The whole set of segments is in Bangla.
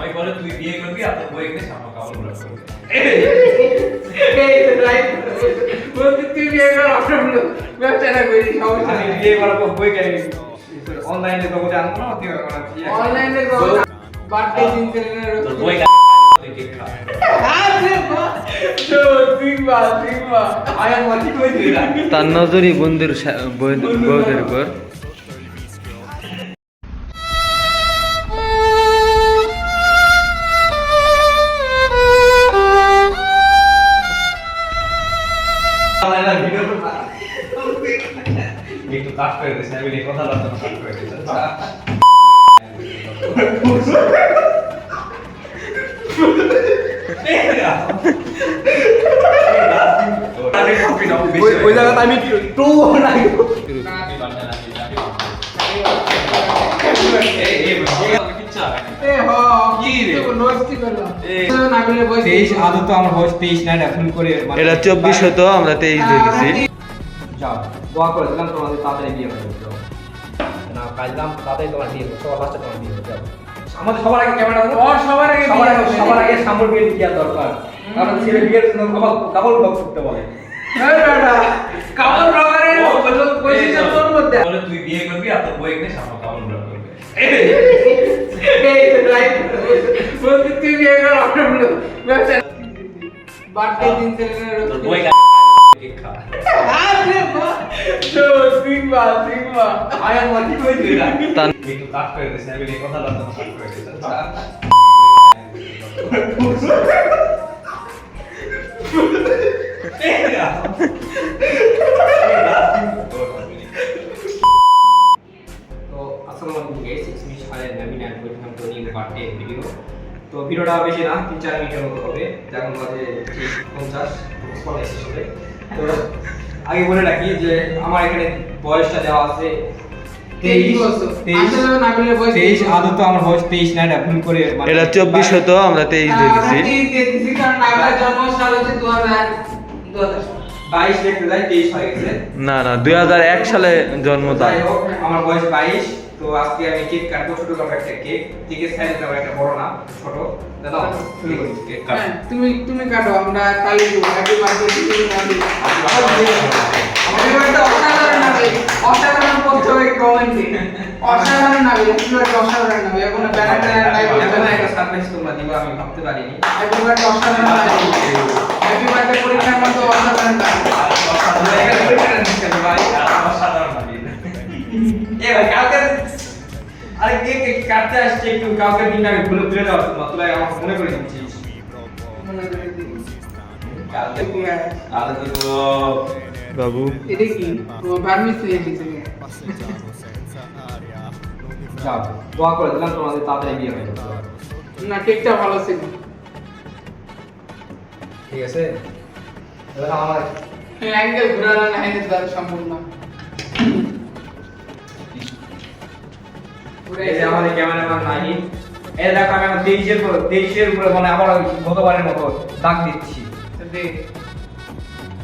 ওই বলে তুই বিয়ে করবি আর তোর বই এখানে সামনে কাপড় বলতে তুই বিয়ে কর আমরা বলো ব্যবসাটা করি সমস্যা আমি নেই বিয়ে করার পর বই কেন অনলাইনে জগতে আনব না তুই অনলাইনে বার্থডে দিন তোর বই নজরই বন্ধুর বউদের উপর। একটু কাট করে দিস আমি এই কথা বলতে কাট করে দিস ওই জায়গাতে আমি টু নাই এ হ কি রে? তো নস্তি করলাম এই। না বলে বসে তেইশ আদত আমার বয়স তেইশ নাই এখন করে মানে- এটা চব্বিশ হতো আমরা তেইশ দেখেছি যাও দোয়া করে দিলাম তোমাদের তাড়াতাড়ি বিয়ে হয়ে যাবে না কাজ তাড়াতাড়ি তোমার বিয়ে সবার লাস্টে তোমার বিয়ে হবে যাও আমাদের সবার আগে ক্যামেরা সবার আগে সবার আগে সবার আগে সামর বিয়ে কি দরকার কারণ ছেলে বিয়ের জন্য কাপড় কাপড় ব্লক করতে বলে কাপড় ব্লগারের পজিশন তোর মধ্যে বলে তুই বিয়ে করবি আর তোর বই এখানে সামনে কাপড়গুলো করবে এই তো রাইট বলতে তুই বিয়ে কর আমরা বলো ব্যবসা বার্থডে দিন তোর সেলিব্রেট বই কেক খা আরে বাহ তো সিংবা সিংবা I am watching with you তার একটু কাট করে দিস আমি এই কথা বলতে কাট করে দিস তো ভিডিওটা বেশি না তিন চার মিনিটের মতো হবে। যেমন বাজে ঠিক পঞ্চাশ পঞ্চাশ হবে। তো আগে বলে রাখি যে আমার এখানে বয়সটা দেওয়া আছে এটা চব্বিশ হতো আমরা তেইশ দেখেছি। বাইশ দেখতে যাই তেইশ হয়ে গেছে। না না দুই হাজার এক সালে জন্ম তার। আমার বয়স বাইশ তো আজকে আমি কেক কাটবো ছোট কাপড় একটা কেক। কেকের সাইজ দেবো একটা বড় না ছোট। দাদা শুরু করি কেক কাট। হ্যাঁ, তুমি তুমি কাটো আমরা তালি দেবো। হ্যাপি বার্থডে তুমি হ্যাপি বার্থডে অসাধারণ হবে অসাধারণ হবে কমেন্টে অসাধারণ হ্যাপি বার্থডে অসাধারণ হবে এখন ব্যানার লাইভ এখন একটা সারপ্রাইজ তোমরা দিবা আমি ভাবতে পারিনি। হ্যাপি বার্থডে অসাধারণ হবে আরে কাটতে আসছে একটু ভুলে তোমার আমার মনে করে মনে বাবু এটা কি হয়ে যাও দোয়া করে দিলাম তোমাদের তাড়াতাড়ি বিয়ে হয়ে যাবে। না কেকটা ভালো ছিল। ঠিক আছে। এবার আমার অ্যাঙ্গেল ঘোরানো না হ্যান্ডেল দ্বারা সম্ভব না এই আমাদের ক্যামেরাম্যান নাহি এই দেখো আমি আমার তেইশের উপর তেইশের উপরে মানে আবার গতবারের মতো দাগ দিচ্ছি।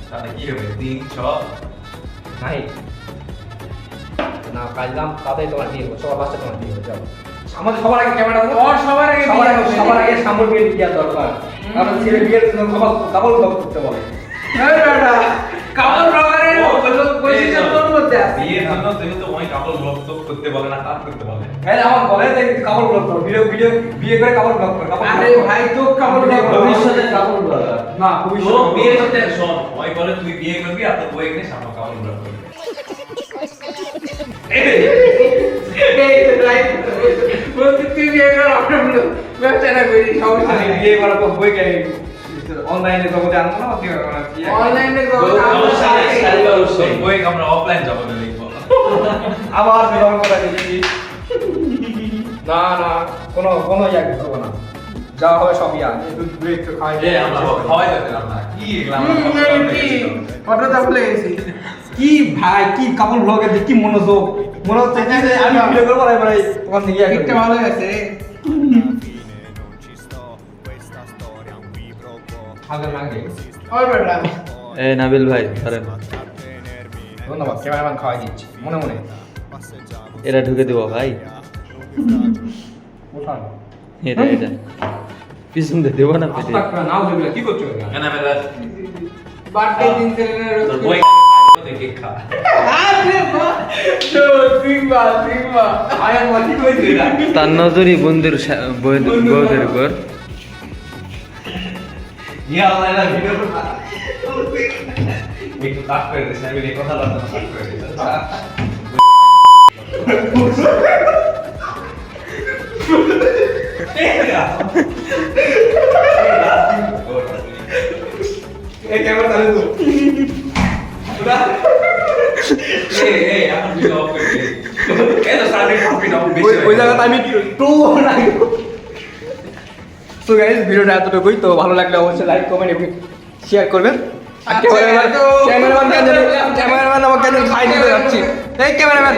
তাহলে কি হবে? তিন ছ নাই না কাজ দাম তাতেই তোমার বিয়ে হবে সবার লাস্টে তোমার বিয়ে হবে যাও। আমাদের সবার আগে ক্যামেরা ওর সবার আগে সবার আগে সবার আগে সামর বিয়ে কি দরকার? কারণ ছেলে বিয়ের জন্য কাপড় ব্লক করতে বেটা কাপড় ব্লগারের পজিশন তোর মধ্যে আছে। বিয়ের জন্য তুমি ওই কাপড় ব্লক তো করতে বলে না কাট করতে বলে? হ্যাঁ আমার বলে যে কাপড় ব্লক করো ভিডিও ভিডিও বিয়ে করে কাপড় ব্লক করো কাপড় আরে ভাই তো কাপড় ব্লগ ভবিষ্যতে কাপড় ব্লক না ভবিষ্যতে তো বিয়ের শোন ওই বলে তুই বিয়ে করবি আর তোর বই এখানে সামনে কাপড়গুলো করবে। এই রাইট বলতে তুই বিয়ে কর আমরা বলো ব্যবসাটা করি সমস্যা নেই। বিয়ে করার পর বই কেন অনলাইনে জগতে আনব না অনলাইনে তোর বই আমরা অফলাইন না লিখব আবার করা না না কোনো কোনো ইয়া করব না। যা হবে সবই আর একটু খাই এ আমরা খাওয়াই কি এগুলা আমরা ফটোটা ভুলে গেছি কি? ভাই কি কাপড় ব্লগে কি মনোযোগ। মনে হচ্ছে আমি ভিডিও করব না এবারে তোমার দিকে কেকটা করব। ভালো গেছে এ নাবিল ভাই ধরেন। ধন্যবাদ ক্যামেরাম্যান খাওয়াই দিচ্ছি মনে মনে। এটা ঢুকে দেবো ভাই। এটা এটা। পিছন দিয়ে দেবো না পেটে কি করছ বার্থডে দিন দেখে খা? তার নজরই বন্ধুর বউদের বউদের একটু কাট করে দিস আমি এই কথা বলতে কাট করে দিস এই ক্যামেরা চালু তো। এই এই এখন ভিডিও অফ করে দে এই তো সাড়ে কপি নাও বেশি ওই- ওই জায়গাতে আমি টু সো গাইস ভিডিওটা এতটুকুই। তো ভালো লাগলে অবশ্যই লাইক কমেন্ট এবং শেয়ার করবেন। আচ্ছা, ক্যামেরাম্যান ক্যামেরাম্যান আমাকে খাই দিতে যাচ্ছি। এই ক্যামেরাম্যান